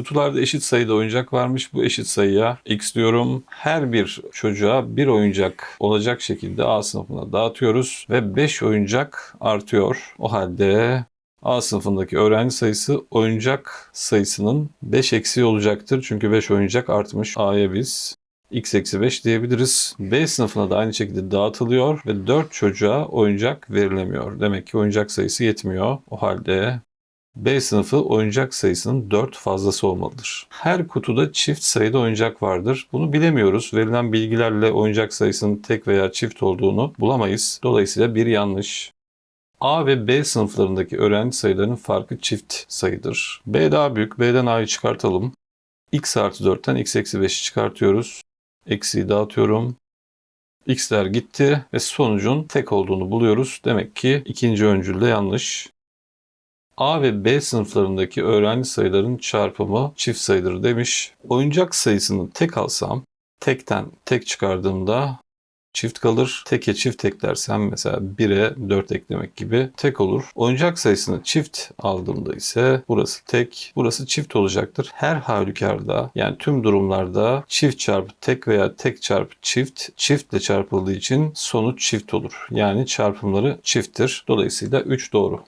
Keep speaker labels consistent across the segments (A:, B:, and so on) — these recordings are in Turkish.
A: Kutularda eşit sayıda oyuncak varmış. Bu eşit sayıya x diyorum. Her bir çocuğa bir oyuncak olacak şekilde A sınıfına dağıtıyoruz ve 5 oyuncak artıyor. O halde A sınıfındaki öğrenci sayısı oyuncak sayısının 5 eksiği olacaktır. Çünkü 5 oyuncak artmış. A'ya biz x eksi 5 diyebiliriz. B sınıfına da aynı şekilde dağıtılıyor ve 4 çocuğa oyuncak verilemiyor. Demek ki oyuncak sayısı yetmiyor. O halde B sınıfı oyuncak sayısının 4 fazlası olmalıdır. Her kutuda çift sayıda oyuncak vardır. Bunu bilemiyoruz. Verilen bilgilerle oyuncak sayısının tek veya çift olduğunu bulamayız. Dolayısıyla bir yanlış. A ve B sınıflarındaki öğrenci sayılarının farkı çift sayıdır. B daha büyük. B'den A'yı çıkartalım. x artı 4'ten x eksi 5'i çıkartıyoruz. Eksiği dağıtıyorum. X'ler gitti ve sonucun tek olduğunu buluyoruz. Demek ki ikinci öncülde yanlış. A ve B sınıflarındaki öğrenci sayıların çarpımı çift sayıdır demiş. Oyuncak sayısını tek alsam, tekten tek çıkardığımda çift kalır. Teke çift eklersem mesela 1'e 4 eklemek gibi tek olur. Oyuncak sayısını çift aldığımda ise burası tek, burası çift olacaktır. Her halükarda yani tüm durumlarda çift çarpı tek veya tek çarpı çift çiftle çarpıldığı için sonuç çift olur. Yani çarpımları çifttir. Dolayısıyla 3 doğru.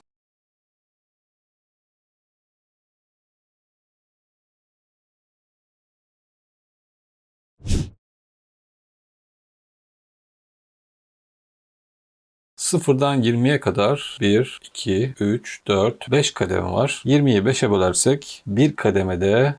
A: Sıfırdan 20'ye kadar 1, 2, 3, 4, 5 kademe var. 20'yi 5'e bölersek bir kademede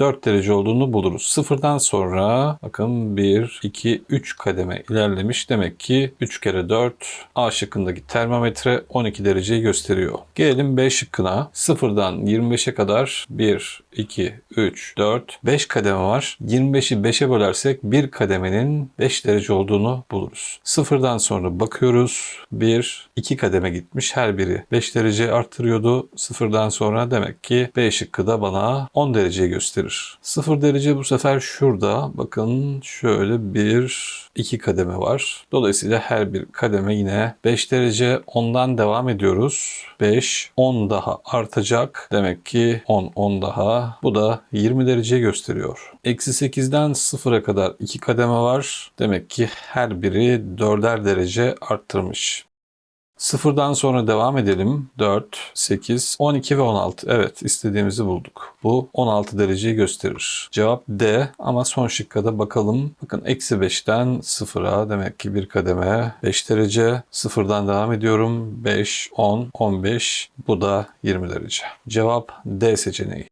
A: 4 derece olduğunu buluruz. Sıfırdan sonra bakın 1, 2, 3 kademe ilerlemiş. Demek ki 3 kere 4 A şıkkındaki termometre 12 dereceyi gösteriyor. Gelelim B şıkkına. Sıfırdan 25'e kadar 1, 2, 3, 4, 5 kademe var. 25'i 5'e bölersek bir kademenin 5 derece olduğunu buluruz. Sıfırdan sonra bakıyoruz. 1, 2 kademe gitmiş. Her biri 5 derece arttırıyordu. Sıfırdan sonra demek ki B şıkkı da bana 10 dereceyi gösterir. 0 derece bu sefer şurada. Bakın şöyle bir iki kademe var. Dolayısıyla her bir kademe yine 5 derece. Ondan devam ediyoruz. 5, 10 daha artacak. Demek ki 10, 10 daha. Bu da 20 derece gösteriyor. Eksi 8'den 0'a kadar 2 kademe var. Demek ki her biri 4'er derece arttırmış. Sıfırdan sonra devam edelim. 4, 8, 12 ve 16. Evet istediğimizi bulduk. Bu 16 dereceyi gösterir. Cevap D ama son şıkka da bakalım. Bakın eksi 5'ten 0'a demek ki bir kademe 5 derece. Sıfırdan devam ediyorum. 5, 10, 15. Bu da 20 derece. Cevap D seçeneği.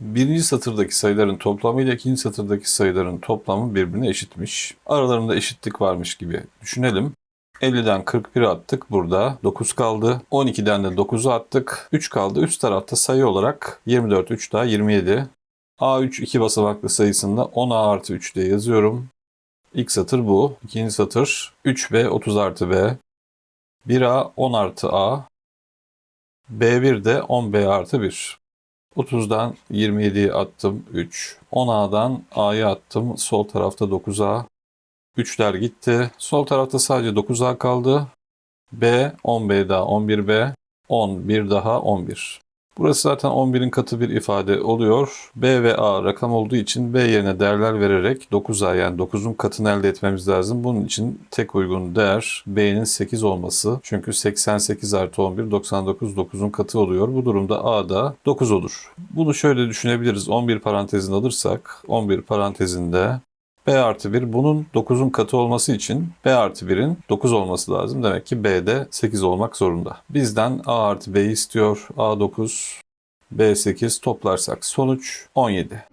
A: Birinci satırdaki sayıların toplamı ile ikinci satırdaki sayıların toplamı birbirine eşitmiş. Aralarında eşitlik varmış gibi düşünelim. 50'den 41 attık burada 9 kaldı. 12'den de 9'u attık. 3 kaldı. Üst tarafta sayı olarak 24 3 daha 27. A3 iki basamaklı sayısında 10A artı 3 diye yazıyorum. İlk satır bu. İkinci satır 3B 30 artı B. 1A 10 artı A. B1 de 10B artı 1. 30'dan 27'yi attım 3. 10A'dan A'yı attım. Sol tarafta 9A. 3'ler gitti. Sol tarafta sadece 9A kaldı. B, 10B daha 11B. 10, bir daha 11. Burası zaten 11'in katı bir ifade oluyor. B ve A rakam olduğu için B yerine değerler vererek 9A yani 9'un katını elde etmemiz lazım. Bunun için tek uygun değer B'nin 8 olması. Çünkü 88 artı 11 99 9'un katı oluyor. Bu durumda A da 9 olur. Bunu şöyle düşünebiliriz. 11 parantezini alırsak 11 parantezinde B artı 1 bunun 9'un katı olması için B artı 1'in 9 olması lazım. Demek ki B'de 8 olmak zorunda. Bizden A artı B'yi istiyor. A 9, B 8 toplarsak sonuç 17.